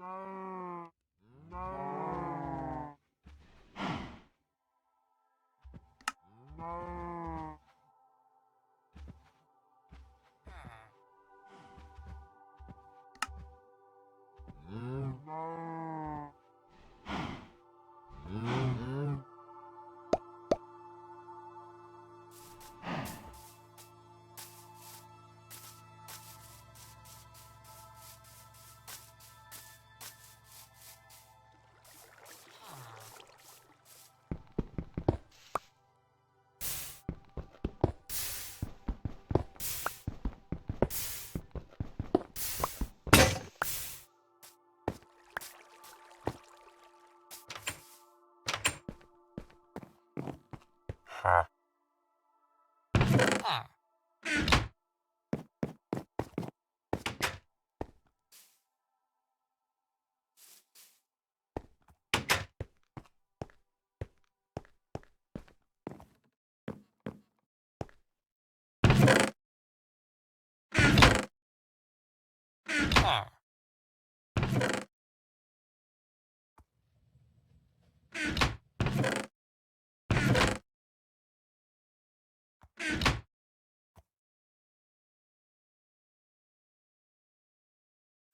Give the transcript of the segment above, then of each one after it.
No. Oh.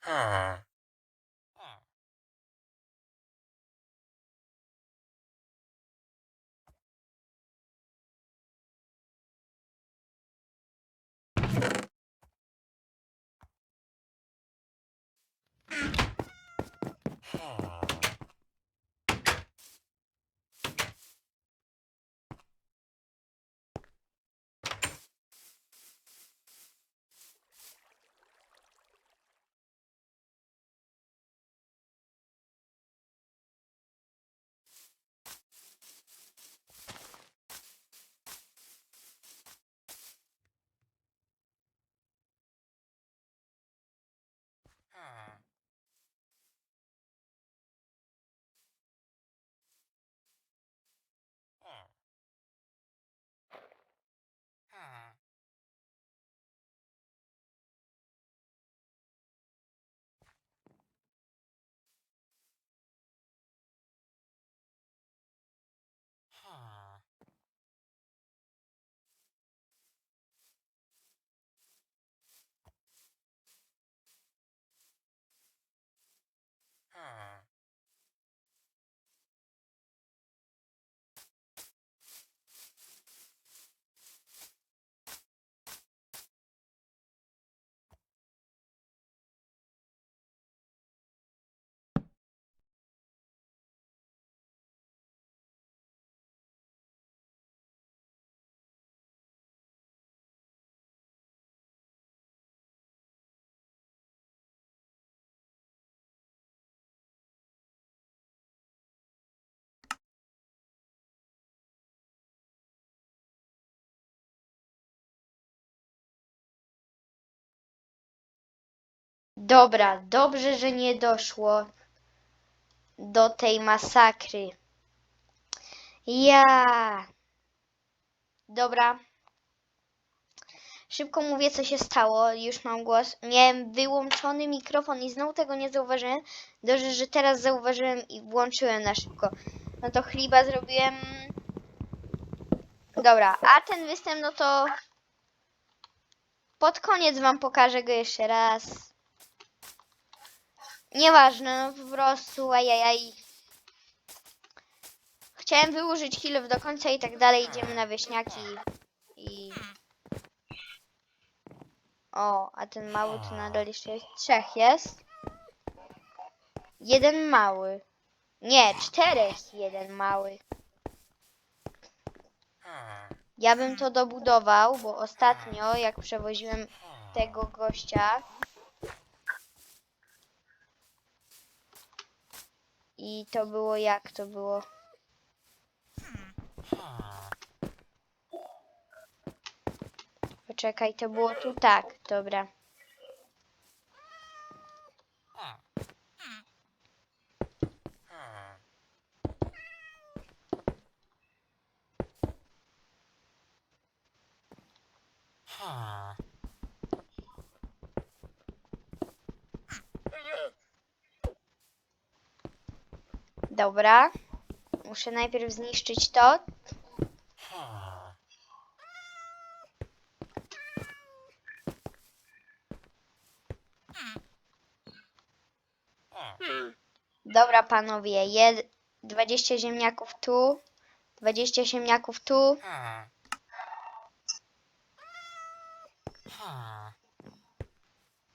Ah. Ah. Dobra, dobrze, że nie doszło do tej masakry. Ja. Dobra. Szybko mówię, co się stało. Już mam głos. Miałem wyłączony mikrofon i znowu tego nie zauważyłem. Dobrze, że teraz zauważyłem i włączyłem na szybko. No to chliba zrobiłem. Dobra, a ten występ, no to pod koniec wam pokażę go jeszcze raz. Nieważne, no po prostu, ajajaj. Chciałem wyłożyć chwilę do końca i tak dalej. Idziemy na wieśniaki i... O, a ten mały tu nadal jeszcze jest. Trzech jest. Jeden mały. Nie, czterech jeden mały. Ja bym to dobudował, bo ostatnio jak przewoziłem tego gościa I to było jak to było? Poczekaj, to było tu tak, dobra. Dobra. Muszę najpierw zniszczyć to. Dobra, panowie. Jed 20 ziemniaków tu. 20 ziemniaków tu.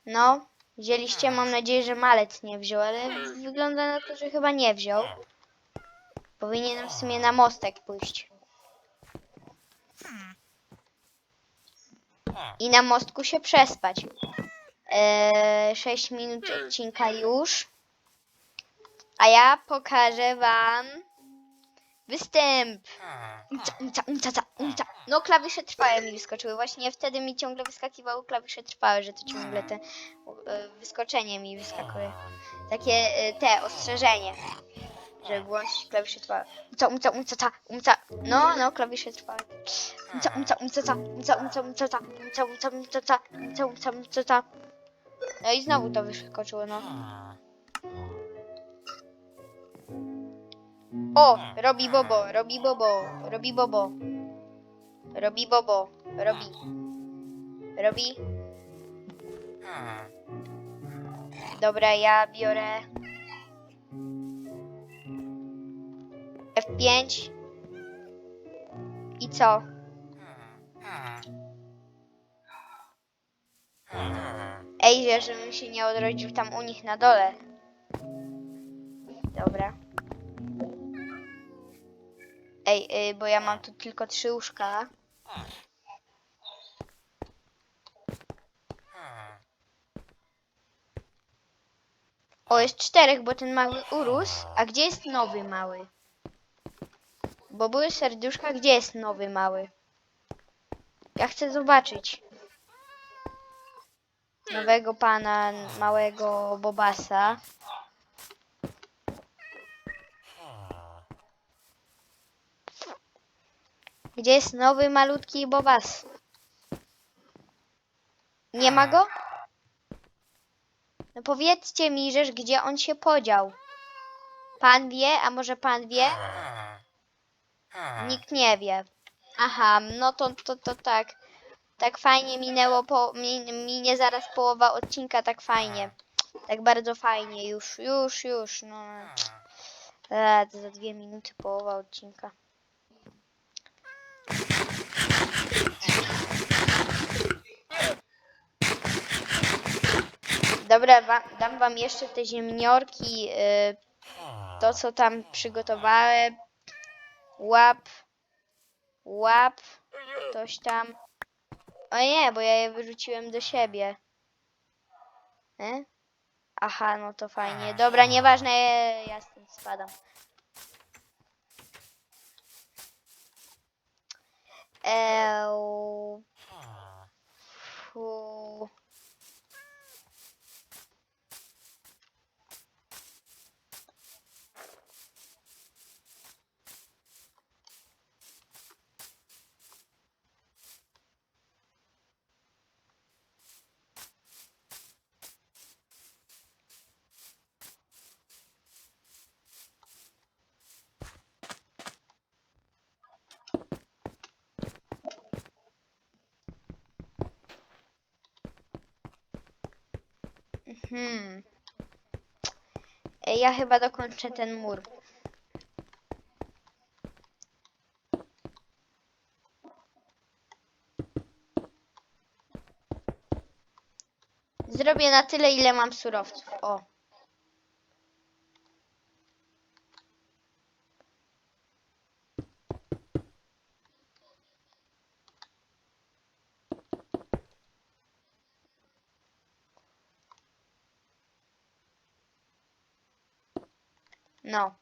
No. Wzięliście, mam nadzieję, że malec nie wziął, ale wygląda na to, że chyba nie wziął. Powinienem w sumie na mostek pójść. I na mostku się przespać. Eee, 6 minut odcinka już. A ja pokażę wam występ. No klawisze trwałe mi wyskoczyły. Właśnie wtedy mi ciągle wyskakiwały klawisze trwałe, że to ciągle te e, wyskoczenie mi wyskakuje. Takie e, te ostrzeżenie. Że włączyć klawisze trwałe. Umca, umca, umca, ca, umca. No, no, klawisze trwałe. Umca, umca, umca, ca, umca, umca, umca, ca, umca, umca, umca, ca, umca, umca, umca, ca. No i znowu to wyskoczyło, no. O, robi bobo, robi bobo, robi bobo. Robi bobo, robi. Robi. Dobra, ja biorę F5 i co? Ej, że żebym się nie odrodził tam u nich na dole. Dobra. Ej, y, bo ja mam tu tylko trzy łóżka. O, jest czterech, bo ten mały urósł. A gdzie jest nowy mały? Bo były serduszka, gdzie jest nowy mały? Ja chcę zobaczyć. Nowego pana, małego Bobasa. Gdzie jest nowy, malutki Bobas? Nie ma go? No powiedzcie mi, żeż gdzie on się podział. Pan wie, a może pan wie? Nikt nie wie. Aha, no to, to, to tak. Tak fajnie minęło, po, min, minie zaraz połowa odcinka, tak fajnie. Tak bardzo fajnie, już, już, już, no. E, to za dwie minuty połowa odcinka. Dobra, wa, dam wam jeszcze te ziemniorki, y, to co tam przygotowałem. Łap, łap, ktoś tam. O nie, bo ja je wyrzuciłem do siebie. E? Aha, no to fajnie. Dobra, nieważne, ja stąd spadam. Eee, fu. Hmm. Ej, Ja chyba dokończę ten mur. Zrobię na tyle, ile mam surowców. O. No.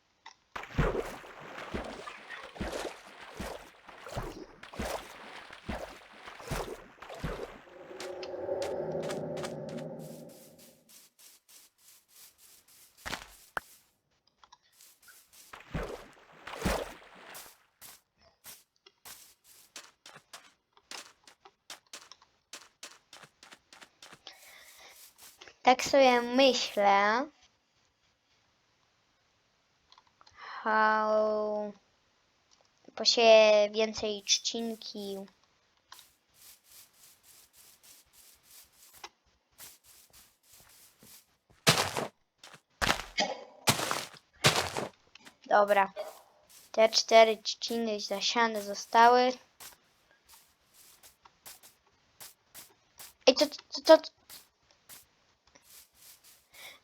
Tak sobie myślę. How... Posieję więcej trzcinki. Dobra. Te cztery trzciny zasiane zostały. Ej, to, to, to...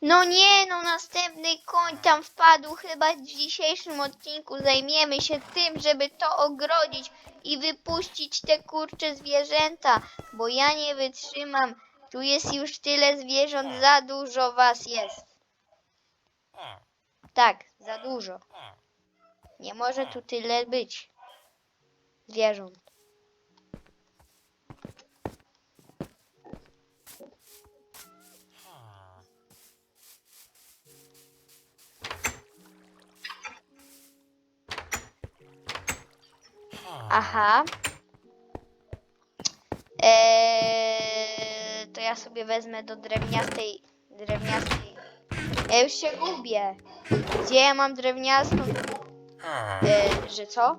No nie, no następny koń tam wpadł. Chyba w dzisiejszym odcinku zajmiemy się tym, żeby to ogrodzić i wypuścić te kurcze zwierzęta, bo ja nie wytrzymam. Tu jest już tyle zwierząt, za dużo was jest. Tak, za dużo. Nie może tu tyle być zwierząt. Aha. Eee, to ja sobie wezmę do drewniastej. Drewniastej. Ja już się gubię. Gdzie ja mam drewniastą? Eee, że co?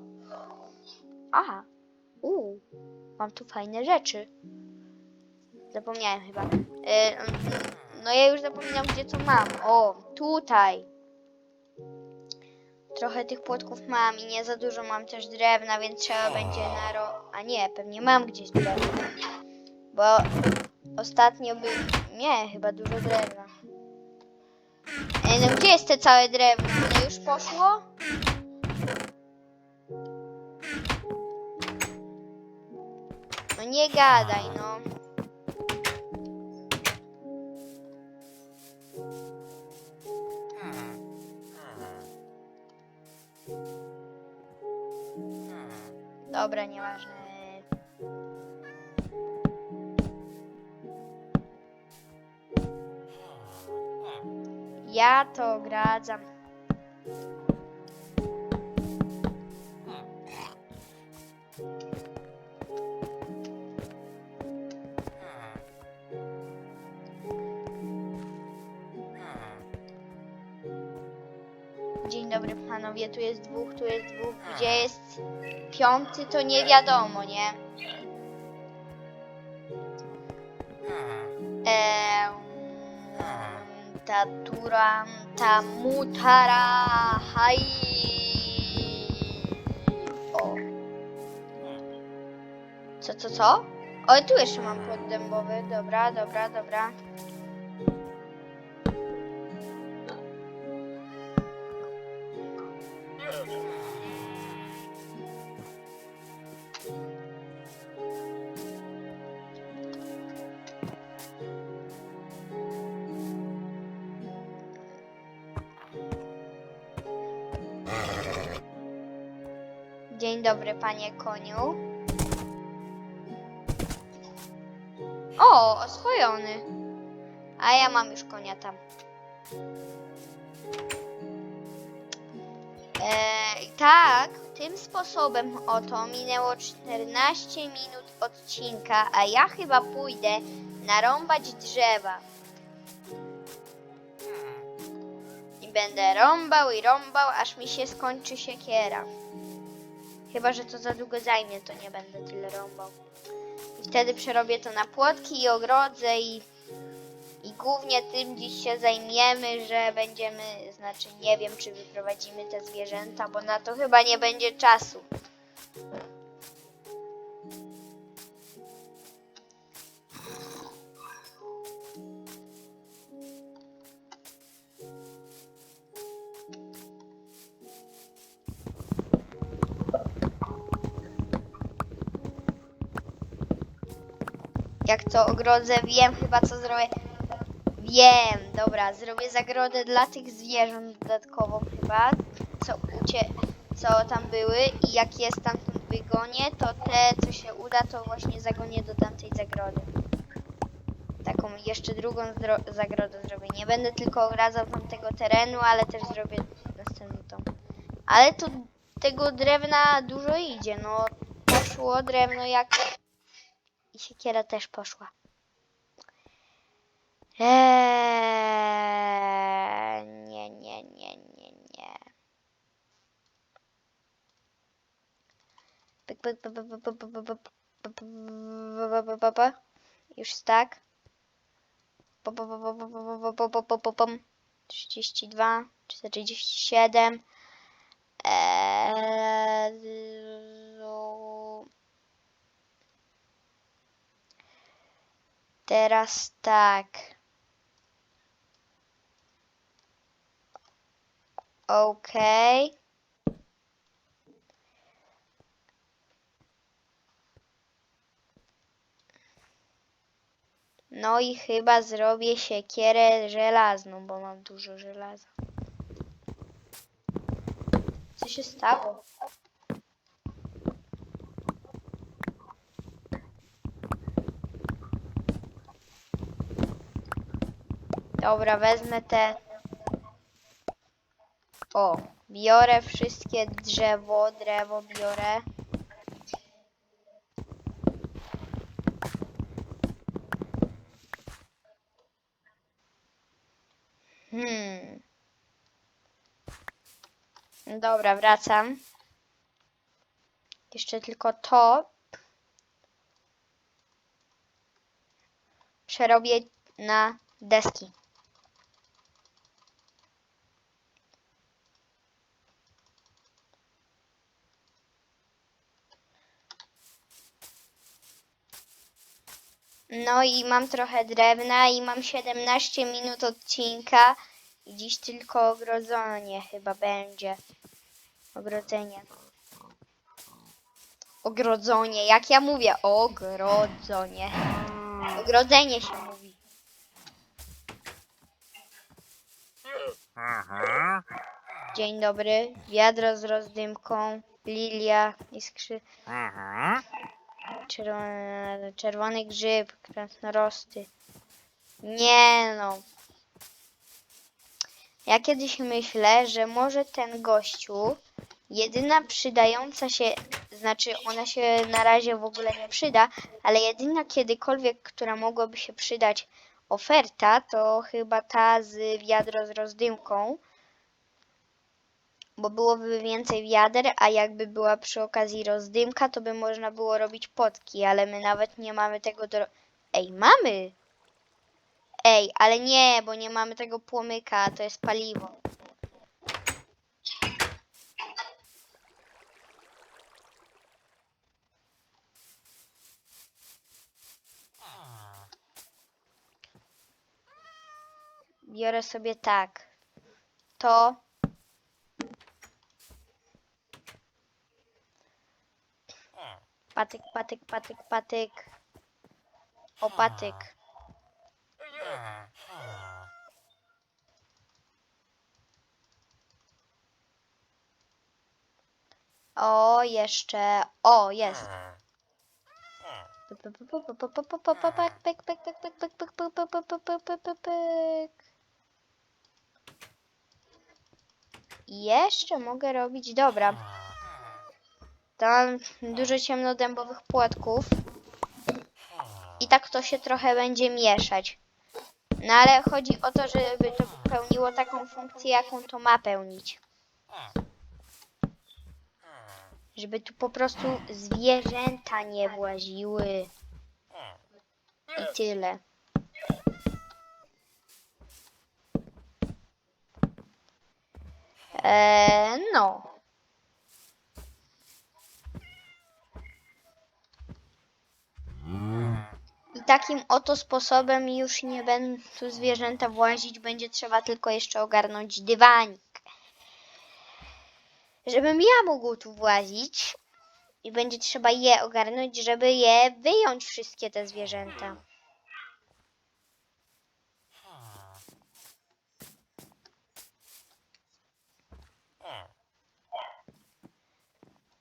Aha. Uuu. Mam tu fajne rzeczy. Zapomniałem chyba. Eee, no ja już zapominam gdzie to mam. O, tutaj. Trochę tych płotków mam i nie za dużo mam też drewna, więc trzeba będzie naro... A nie, pewnie mam gdzieś drewno. Bo ostatnio by... Nie, chyba dużo drewna. Ej, no gdzie jest te całe drewno? Ono już poszło? No nie gadaj, no. Dobra, nieważne. Ja to ogradzam. Dzień dobry panowie, tu jest dwóch, tu jest dwóch. Gdzie jest piąty, to nie wiadomo, nie? Eee, ta tura, ta mutara, haj. O. Co, co, co? O, tu jeszcze mam płot dębowy. Dobra, dobra, dobra. Dzień dobry, panie koniu. O, oswojony. A ja mam już konia tam. Eee, tak, tym sposobem oto minęło 14 minut odcinka, a ja chyba pójdę narąbać drzewa. I będę rąbał i rąbał, aż mi się skończy siekiera. Chyba, że to za długo zajmie, to nie będę tyle rąbał. I wtedy przerobię to na płotki i ogrodzę i, i głównie tym dziś się zajmiemy, że będziemy, znaczy nie wiem, czy wyprowadzimy te zwierzęta, bo na to chyba nie będzie czasu. Jak to ogrodzę, wiem chyba co zrobię. Wiem, dobra, zrobię zagrodę dla tych zwierząt dodatkową chyba, co ucie, co tam były i jak je stamtąd wygonię, to te, co się uda, to właśnie zagonię do tamtej zagrody. Taką jeszcze drugą zagrodę zrobię. Nie będę tylko ogradzał tamtego terenu, ale też zrobię następną tą. Ale tu tego drewna dużo idzie, no poszło drewno jak i siekiera też poszła. Eee, nie, nie, nie, nie, nie. Pyk, pyk, pyk, pyk, pyk, Teraz tak. Okej. No i chyba zrobię siekierę żelazną, bo mam dużo żelaza. Co się stało? Dobra, wezmę te. O, biorę wszystkie drzewo, drewo biorę. Hmm. Dobra, wracam. Jeszcze tylko to przerobię na deski. No i mam trochę drewna i mam 17 minut odcinka i dziś tylko ogrodzenie chyba będzie. Ogrodzenie. Ogrodzenie, jak ja mówię, ogrodzenie. Ogrodzenie się mówi. Dzień dobry. Wiadro z rozdymką, lilia i skrzy... Czerwony, czerwony grzyb, krasnorosty. Nie no. Ja kiedyś myślę, że może ten gościu, jedyna przydająca się, znaczy ona się na razie w ogóle nie przyda, ale jedyna kiedykolwiek, która mogłaby się przydać oferta, to chyba ta z wiadro z rozdymką. Bo byłoby więcej wiader, a jakby była przy okazji rozdymka, to by można było robić potki, ale my nawet nie mamy tego do... Ej, mamy! Ej, ale nie, bo nie mamy tego płomyka, to jest paliwo. Biorę sobie tak. To. Patyk, patyk, patyk, patyk. O, patyk. O, jeszcze. O, jest. Jeszcze mogę robić. Dobra. Tam dużo ciemnodębowych płotków. I tak to się trochę będzie mieszać. No ale chodzi o to, żeby to pełniło taką funkcję, jaką to ma pełnić. Żeby tu po prostu zwierzęta nie właziły. I tyle. Eee, no. I takim oto sposobem już nie będą tu zwierzęta włazić, będzie trzeba tylko jeszcze ogarnąć dywanik. Żebym ja mógł tu włazić i będzie trzeba je ogarnąć, żeby je wyjąć wszystkie te zwierzęta.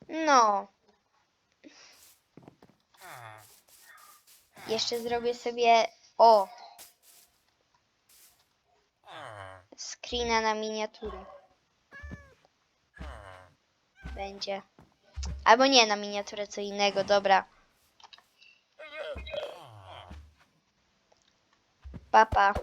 No. Jeszcze zrobię sobie o screena na miniaturę. Będzie. Albo nie na miniaturę, co innego, dobra. Pa, pa.